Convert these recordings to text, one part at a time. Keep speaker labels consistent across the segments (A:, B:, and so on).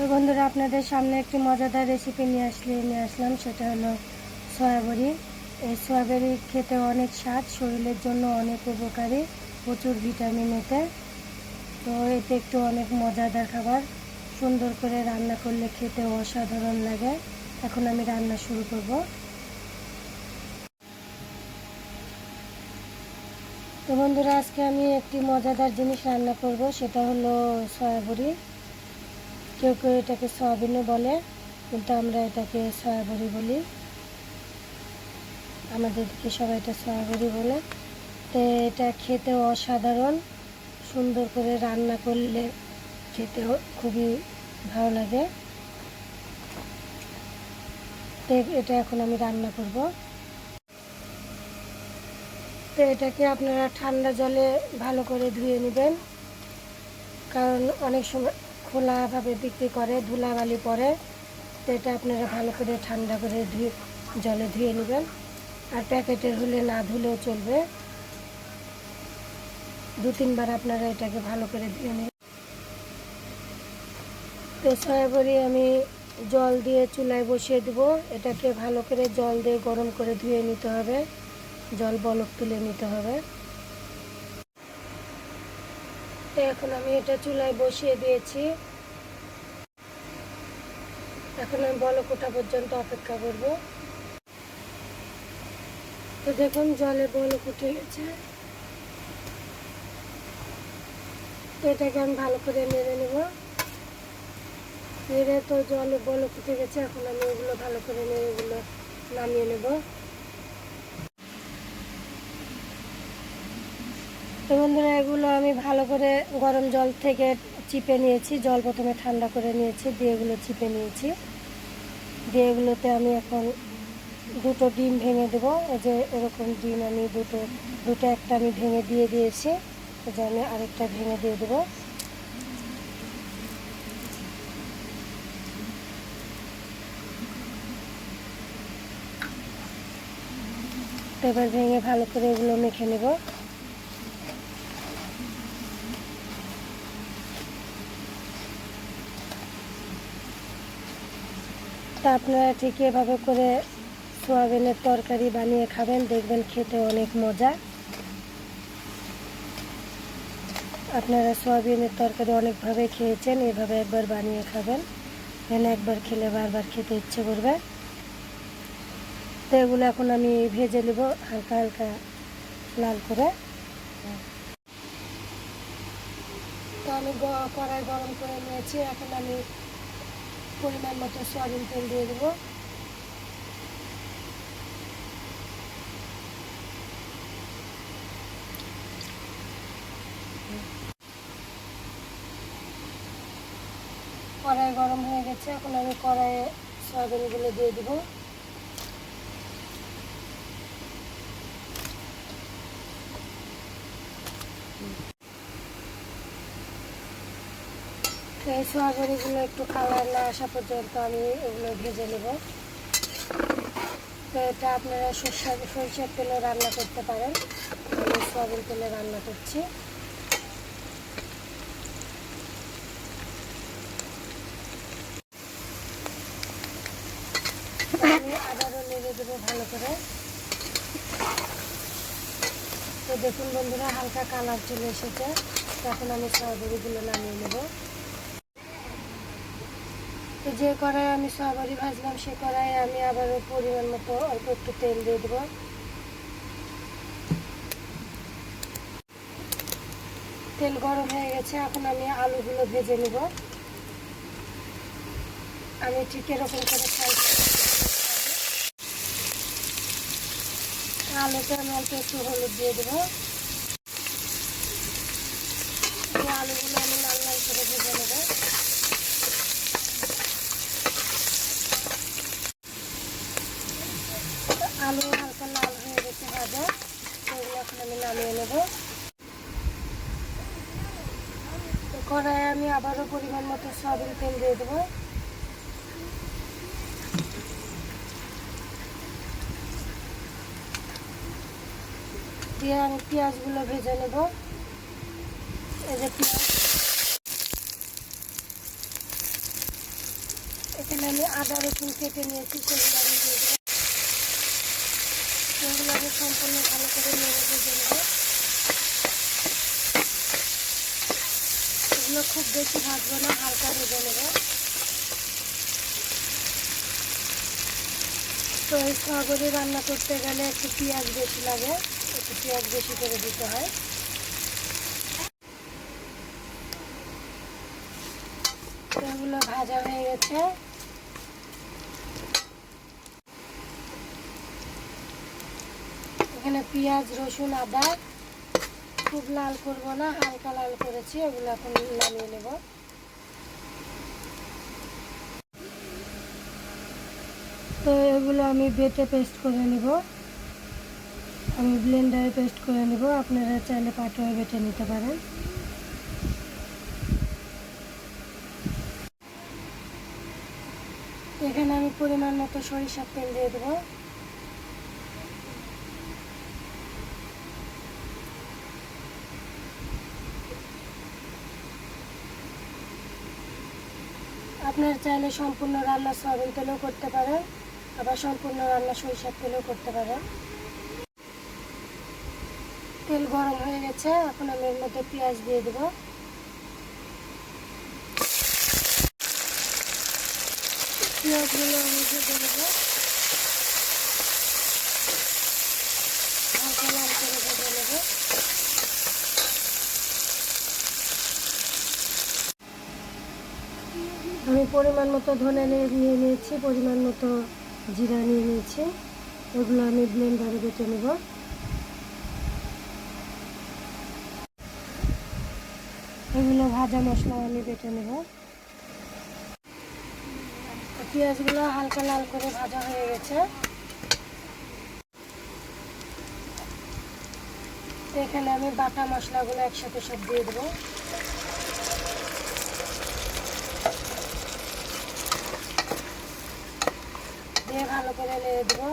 A: তো বন্ধুরা, আপনাদের সামনে একটি মজাদার রেসিপি নিয়ে আসলে, নিয়ে আসলাম। সেটা হলো সয়াবড়ি। এই সয়াবড়ি খেতে অনেক স্বাদ, শরীরের জন্য অনেক উপকারী, প্রচুর ভিটামিন এতে তো এতে একটু অনেক মজাদার খাবার, সুন্দর করে রান্না করলে খেতে অসাধারণ লাগে। এখন আমি রান্না শুরু করব। তো বন্ধুরা, আজকে আমি একটি মজাদার জিনিস রান্না করব, সেটা হলো সয়াবড়ি। কেউ কেউ এটাকে সয়াবিনও বলে, কিন্তু আমরা এটাকে সয়াবড়ি বলি। আমাদের দিকে সবাই এটা সয়াবড়ি বলে। তো এটা খেতে অসাধারণ, সুন্দর করে রান্না করলে খেতেও খুবই ভালো লাগে। তো এটা এখন আমি রান্না করব। তো এটাকে আপনারা ঠান্ডা জলে ভালো করে ধুয়ে নেবেন, কারণ অনেক সময় খোলাভাবে বিক্রি করে, ধুলাবালি পরে, তো এটা আপনারা ভালো করে ঠান্ডা করে ধুয়ে, জলে ধুয়ে নেবেন। আর প্যাকেটের হলে না ধুলেও চলবে। দু তিনবার আপনারা এটাকে ভালো করে ধুয়ে নেবেন তো সয়াবড়ি আমি জল দিয়ে চুলায় বসিয়ে দেবো। এটাকে ভালো করে জল দিয়ে গরম করে ধুয়ে নিতে হবে। জল বলক তুলে নিতে হবে। তো এখন আমি এটা চুলায় বসিয়ে দিয়েছি। এখন আমি বলক ওঠা পর্যন্ত অপেক্ষা করব। তো দেখুন, জলে বলক উঠে গেছে এটাকে আমি ভালো করে নেড়ে নেব। নেড়ে তো জলে বলক উঠে গেছে, এখন আমি এগুলো ভালো করে নেড়ে এগুলো নামিয়ে নেব। তো বন্ধুরা, এগুলো আমি ভালো করে গরম জল থেকে চিপে নিয়েছি, জল প্রথমে ঠান্ডা করে নিয়েছি, দিয়ে এগুলো চিপে নিয়েছি। দিয়ে এগুলোতে আমি এখন দুটো ডিম ভেঙে দেবো। এই যে এরকম ডিম আমি দুটো দুটো একটা আমি ভেঙে দিয়ে দিয়েছি। এই যে আমি আরেকটা ভেঙে দিয়ে দেবো। এবার ভেঙে ভালো করে এগুলো মেখে নেব। তা আপনারা ঠিক এভাবে করে সোয়াবিনের তরকারি বানিয়ে খাবেন, দেখবেন খেতে অনেক মজা। আপনারা সোয়াবিনের তরকারি অনেকভাবে খেয়েছেন, এভাবে একবার বানিয়ে খাবেন। এখানে একবার খেলে বারবার খেতে ইচ্ছে করবে। তো এগুলো এখন আমি ভেজে নেব হালকা হালকা লাল করে। তো আমি কড়াই গরম করে নিয়েছি, এখন আমি পরিমাণ মতো সয়াবিন তেল দিয়ে দেবো। কড়াই গরম হয়ে গেছে, এখন আমি কড়াইয়ে সয়াবিনগুলো দিয়ে দেবো। তো এই সোয়াবিনগুলো একটু কালার না আসা পর্যন্ত আমি এগুলো ভেজে নেব। তো এটা আপনারা সরষা, সরষের তেলে রান্না করতে পারেন। আমি সোয়াবিন তেলে রান্না করছি। আমি আবারও নেড়ে দেবো ভালো করে। তো দেখুন বন্ধুরা, হালকা কালার চলে এসেছে। তখন আমি সয়াবড়িগুলো নামিয়ে নেব। যে কড়াই আমি সবারই ভাজলাম, সে কড়াই আমি আবারও পরিমাণ মতো অল্প একটু তেল দিয়ে দেবো। তেল গরম হয়ে গেছে, এখন আমি আলুগুলো ভেজে নেব। আমি ঠিক এরকম করে আলুতে আমি অল্প একটু হলুদ দিয়ে দেবো এই আলুগুলো আমি লাল লাল করে ভেজে নেব আলু হালকা লাল হয়ে গেছে ভাজা সেগুলো এখন আমি নামিয়ে নেব তো কড়াইয়ে আমি আবারও পরিমাণ মতো সয়াবিন তেল দিয়ে দেবো। দিয়ে আমি পেঁয়াজগুলো ভেজে নেব। এই এখানে আমি আদা, রসুন কেটে নিয়েছি সেগুলো আমি দিয়ে দেবো। সেগুলো সম্পূর্ণ ভালো করে নেড়ে ভেজে নেব। এগুলো খুব বেশি ভাজবো না, হালকা ভেজে নেব। তো এই সাগরে রান্না করতে গেলে একটু পেঁয়াজ বেশি লাগে, একটু পেঁয়াজ বেশি করে দিতে হয়। এগুলো ভাজা হয়ে গেছে। এখানে পেঁয়াজ, রসুন, আদা খুব লাল করব না, হালকা লাল করেছি, ওগুলো এখন নামিয়ে নেব। তো এগুলো আমি বেটে পেস্ট করে নেব। আমি ব্লেন্ডারে পেস্ট করে নেব, আপনারা চাইলে পাটোয় বেটে নিতে পারেন। এখানে আমি পরিমাণ মতো সরিষার তেল দিয়ে দেবো। আপনার চাইলে সম্পূর্ণ রান্না সয়াবিন তেলেও করতে পারেন আবার সম্পূর্ণ রান্না সরিষার তেলেও করতে পারেন তেল গরম হয়ে গেছে, এখন আমি এর মধ্যে পেঁয়াজ দিয়ে দেবো। পেঁয়াজগুলো আমি দিয়ে নেব হালকা লাল করে ভেজে নেব আমি পরিমাণ মতো ধনে নিয়ে নিয়েছি, পরিমাণ মতো জিরা নিয়ে নিয়েছি। ওগুলো আমি ব্লেন্ডারে বেটে নেব। এগুলো ভাজা মশলা আমি বেটে নেব। পেঁয়াজগুলো হালকা লাল করে ভাজা হয়ে গেছে। এখানে আমি বাটা মশলাগুলো একসাথে সব দিয়ে দেবো। ভালো করে দেবো।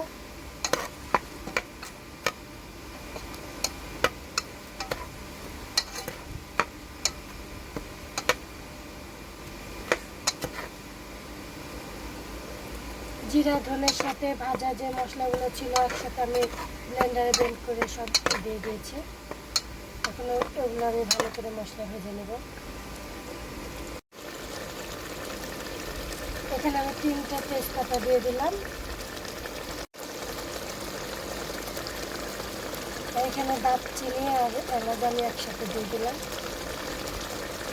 A: জিরা, ধনের সাথে ভাজা যে মশলাগুলো ছিল একসাথে আমি ব্লেন্ডারে বেন্ড করে সব দিয়ে দিয়েছি। এখন ওগুলো আমি ভালো করে মশলা ভেজে নেব। এখানে আমি তিনটা তেজপাতা দিয়ে দিলাম। এখানে দারচিনি আর এলাচ আমি একসাথে দিয়ে দিলাম।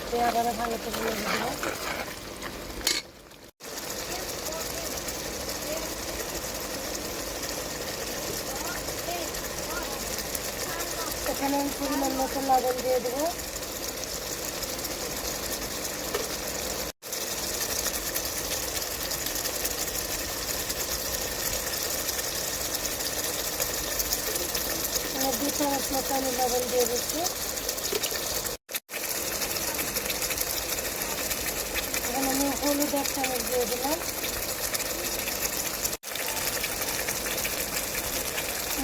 A: দিয়ে আবার ভালো করে দিলাম। এখানে আমি পরিমাণ মতো লবণ দিয়ে দেবো দু চামচ মতো আমি লবণ দিয়ে দিচ্ছি। এখানে আমি হলুদ এক চামচ দিয়ে দিলাম।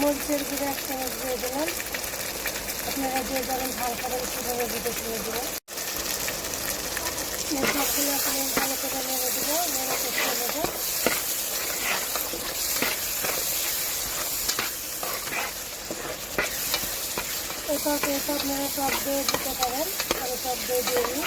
A: মরিচের গুঁড়ো এক চামচ দিয়ে দিলাম। আপনারা যে যেমন ঝাল খাবেন সেভাবে বুঝে শুনে দেবেন সবগুলো এখন ভালো করে নেড়ে দেবো নেড়ে করতে নেব। আপনারা টক দিয়ে দিতে পারেন। আমি টক দিয়ে দিয়ে নিই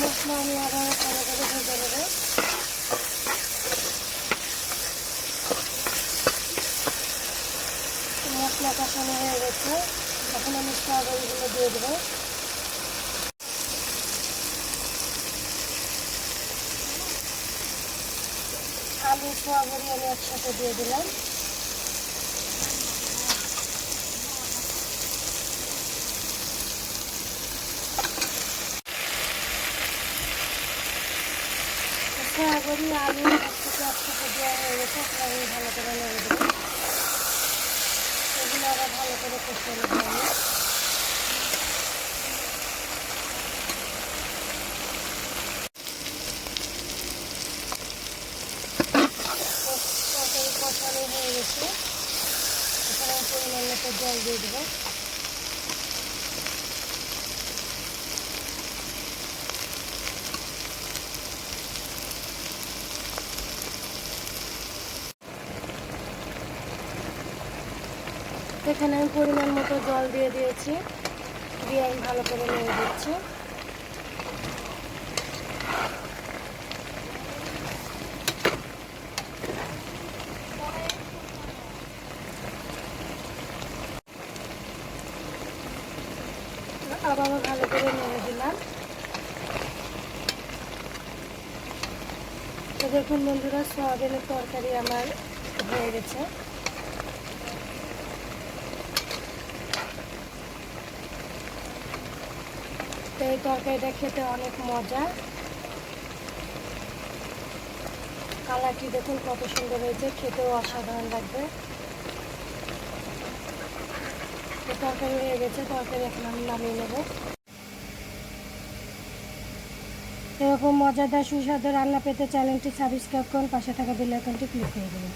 A: মশলা আমি আবার ভালো করে ভেজে নেব। তো মশলা কষানো হয়ে গেছে। এখন আমি স্ট্রবেরিগুলো দিয়ে দেবো। আলু স্ট্রবেরি আমি একসাথে দিয়ে দিলাম। গেছে আমি ভালো করে নেড়ে দেবো। এগুলো আবার ভালো করে কষে নেব। আমি একটা জল দিয়ে দেবো এখানে আমি পরিমাণ মতো জল দিয়ে দিয়েছি। দিয়ে আমি ভালো করে নিয়ে দিচ্ছি। আবারও ভালো করে নেড়ে দিলাম। তো দেখুন বন্ধুরা, সয়াবিনের তরকারি আমার হয়ে গেছে। তো এই তরকারিটা খেতে অনেক মজা। কালারটি দেখুন কত সুন্দর হয়েছে, খেতেও অসাধারণ লাগবে তো তরকারি হয়ে গেছে, তরকারি এখন আমি নামিয়ে নেব। এরকম মজাদার সুস্বাদু রান্না পেতে চ্যানেলটি সাবস্ক্রাইব করুন, পাশে থাকা বেল আইকনটি ক্লিক করে দেবেন